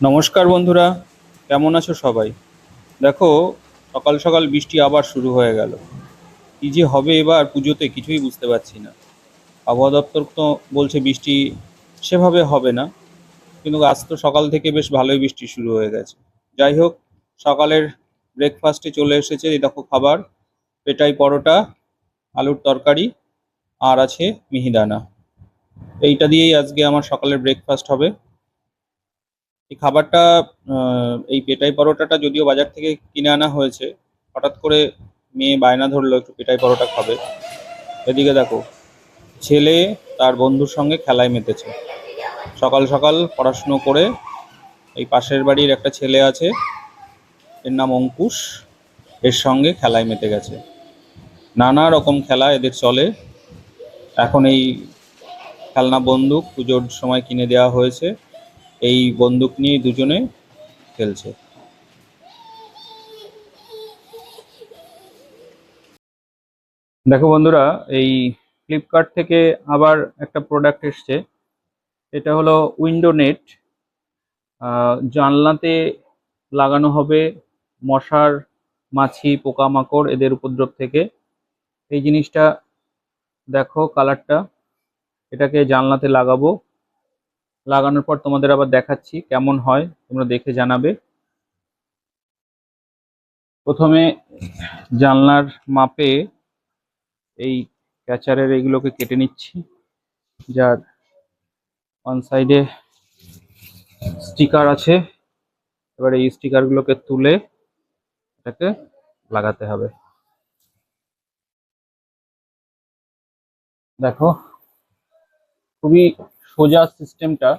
নমস্কার বন্ধুরা, কেমন আছো সবাই? দেখো, সকাল সকাল বৃষ্টি আবার শুরু হয়ে গেল। কী যে হবে এবার পুজোতে কিছুই বুঝতে পারছি না। আবহাওয়া দপ্তর তো বলছে বৃষ্টি সেভাবে হবে না, কিন্তু আজ তো সকাল থেকে বেশ ভালোই বৃষ্টি শুরু হয়ে গেছে। যাই হোক, সকালের ব্রেকফাস্টে চলে এসেছে, এই দেখো খাবার, পেটাই পরোটা, আলুর তরকারি, আর আছে মিহিদানা। এইটা দিয়েই আজকে আমার সকালের ব্রেকফাস্ট হবে। এই খাবারটা এই পেটাই পরোটাটা যদিও বাজার থেকে কিনে আনা হয়েছে, হঠাৎ করে মেয়ে বায়না ধরলো, একটু পেটাই পরোটা খাবে। এদিকে দেখো, ছেলে তার বন্ধুর সঙ্গে খেলায় মেতেছে। সকাল সকাল পড়াশুনো করে এই পাশের বাড়ির একটা ছেলে আছে, এর নাম অঙ্কুশ, এর সঙ্গে খেলায় মেতে গেছে। নানা রকম খেলা এদের চলে। এখন এই খেলনা বন্দুক পুজোর সময় কিনে দেওয়া হয়েছে। এই বন্দুক নিয়ে দুজনে খেলছে। দেখো বন্ধুরা, এই ফ্লিপকার্ট থেকে আবার একটা প্রোডাক্ট এসছে। এটা হলো উইন্ডো নেট জানলাতে লাগানো হবে মশার, মাছি, পোকামাকড় এদের উপদ্রব থেকে। এই জিনিসটা দেখো কালারটা এটাকে জানলাতে লাগাবো। লাগানোর পর তোমাদের আবার দেখাচ্ছি কেমন হয়, তোমরা দেখে জানাবে। প্রথমে জানলার মাপে এই ক্যাচারের এইগুলোকে কেটে নিচ্ছি, যার ওয়ান সাইডে স্টিকার আছে। এবার এই স্টিকারগুলোকে তুলে এটাকে লাগাতে হবে। দেখো, খুবই সোজা সিস্টেমটা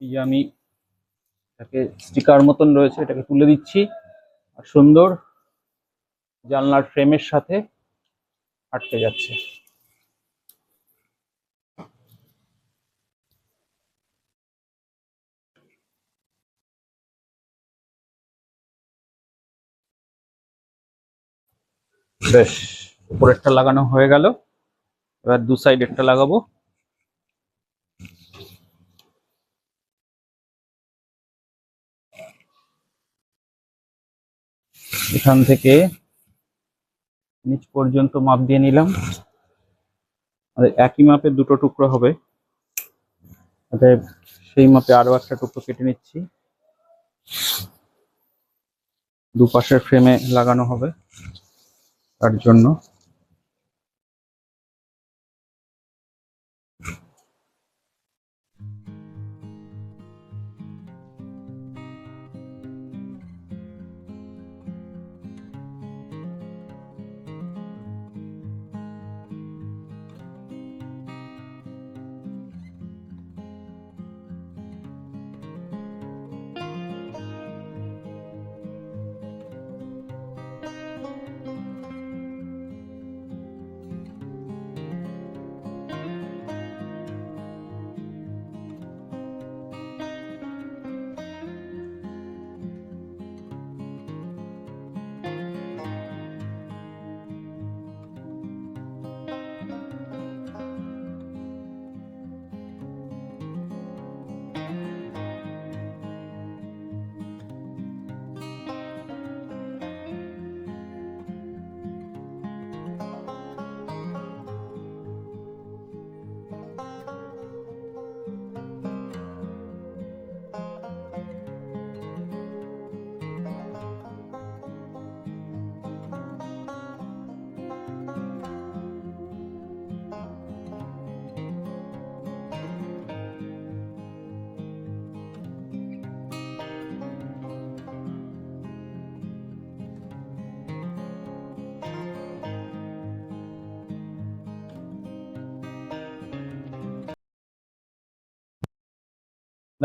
এই যে আমি এটাকে স্টিকার মতন রয়েছে, এটাকে তুলে দিচ্ছি। আর সুন্দর জানলার ফ্রেমের সাথে আটকে যাচ্ছে। বেশ, উপরেরটা লাগানো হয়ে গেল। এবার দু সাইডেরটা লাগাবো। এখান থেকে নিচ পর্যন্ত মাপ দিয়ে নিলাম। একই মাপের দুটো টুকরো হবে। অতএব সেই মাপে আরও একটা টুকরো কেটে নিচ্ছি। দুপাশের ফ্রেমে লাগানো হবে তার জন্য।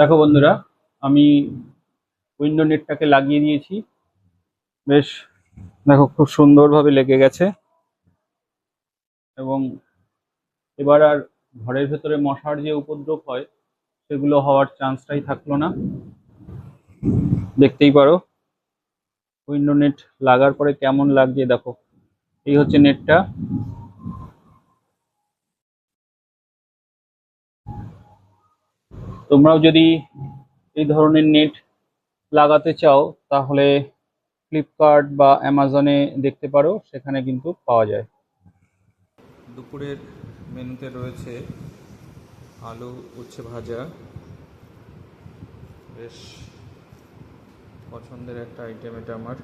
দেখো বন্ধুরা, আমি উইন্ডো নেটটাকে লাগিয়ে দিয়েছি। বেশ, দেখো খুব সুন্দরভাবে লেগে গেছে। এবং এবার আর ঘরের ভেতরে মশার যে উপদ্রব হয়, সেগুলো হওয়ার চান্সটাই থাকল না। দেখতেই পারো উইন্ডো নেট লাগার পরে কেমন লাগছে দেখো। এই হচ্ছে নেটটা তোমরাও যদি এই ধরনের নেট লাগাতে চাও, তাহলে ফ্লিপকার্ট বা অ্যামাজনে দেখতে পারো, সেখানে কিন্তু পাওয়া যায়। দুপুরের মেনুতে রয়েছে আলু উচ্ছে ভাজা। বেশ পছন্দের একটা আইটেম এটা আমার।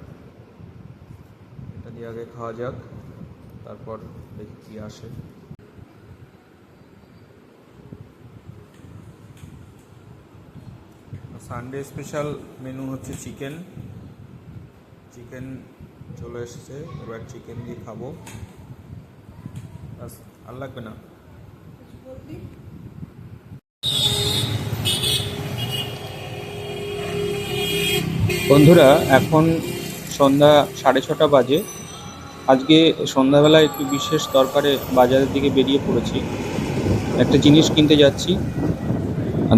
এটা দিয়ে আগে খাওয়া যাক, তারপর দেখি কি আসে। সানডে স্পেশাল মেনু হচ্ছে চিকেন চিকেন চলে এসেছে, এবার চিকেন দিয়ে খাব। আর লাগবে না। বন্ধুরা, এখন সন্ধ্যা সাড়ে ছটা বাজে। আজকে সন্ধ্যাবেলা একটু বিশেষ দরকারে বাজারের দিকে বেরিয়ে পড়েছি। একটা জিনিস কিনতে যাচ্ছি।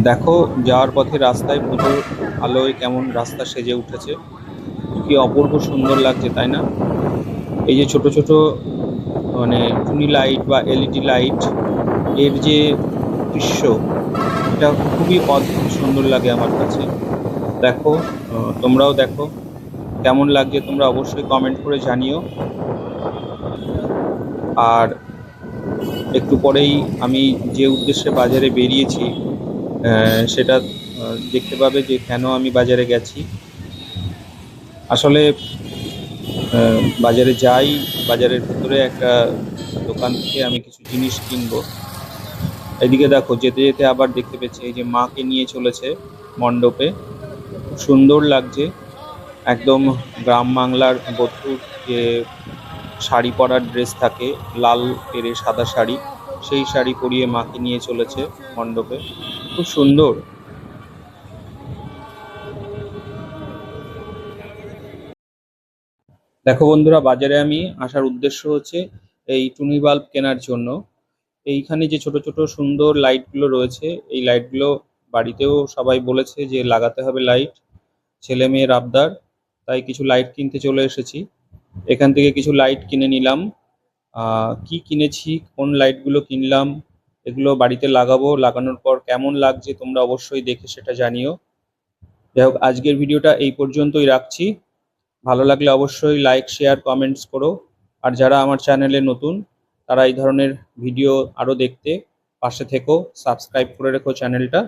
দেখো, যাওয়ার পথে রাস্তায় পুজোর আলোয় কেমন রাস্তা সেজে উঠেছে। কি অপূর্ব সুন্দর লাগছে, তাই না? এই যে ছোট ছোট মানে টুনি লাইট বা এলইডি লাইট, এর যে দৃশ্য, এটা খুবই অদ্ভুত সুন্দর লাগে আমার কাছে। দেখো তোমরাও দেখো, কেমন লাগছে তোমরা অবশ্যই কমেন্ট করে জানিও। আর একটু পরেই আমি যে উদ্দেশ্যে বাজারে বেরিয়েছি সেটা দেখতে পাবে যে কেন আমি বাজারে গেছি। আসলে বাজারে যাই, বাজারের ভিতরে একটা দোকান থেকে আমি কিছু জিনিস কিনবো। এদিকে দেখো, যেতে যেতে আবার দেখতে পেয়েছি, এই যে মাকে নিয়ে চলেছে মণ্ডপে। সুন্দর লাগছে। একদম গ্রাম বাংলার বধুর যে শাড়ি পরার ড্রেস থাকে, লাল পেরে সাদা শাড়ি, সেই শাড়ি পরিয়ে মাকে নিয়ে চলেছে মণ্ডপে। খুব সুন্দর। দেখো বন্ধুরা, বাজারে আমি আসার উদ্দেশ্য হচ্ছে এই টুনি বাল্ব কেনার জন্য। এইখানে যে ছোট ছোট সুন্দর লাইটগুলো রয়েছে, এই লাইটগুলো বাড়িতেও সবাই বলেছে যে লাগাতে হবে লাইট, ছেলে মেয়ের আবদার, তাই কিছু লাইট কিনতে চলে এসেছি। এখান থেকে কিছু লাইট কিনে নিলাম। কি কিনেছি, কোন লাইটগুলো কিনলাম এগুলো বাড়িতে লাগাবো। লাগানোর পর কেমন লাগছে তোমরা অবশ্যই দেখে সেটা জানিও। যাই হোক, আজকের ভিডিওটা এই পর্যন্তই রাখছি। ভালো লাগলে অবশ্যই লাইক শেয়ার কমেন্টস করো। আর যারা আমার চ্যানেলে নতুন, তারা এই ধরনের ভিডিও আরও দেখতে পাশে থেকো সাবস্ক্রাইব করে রেখো চ্যানেলটা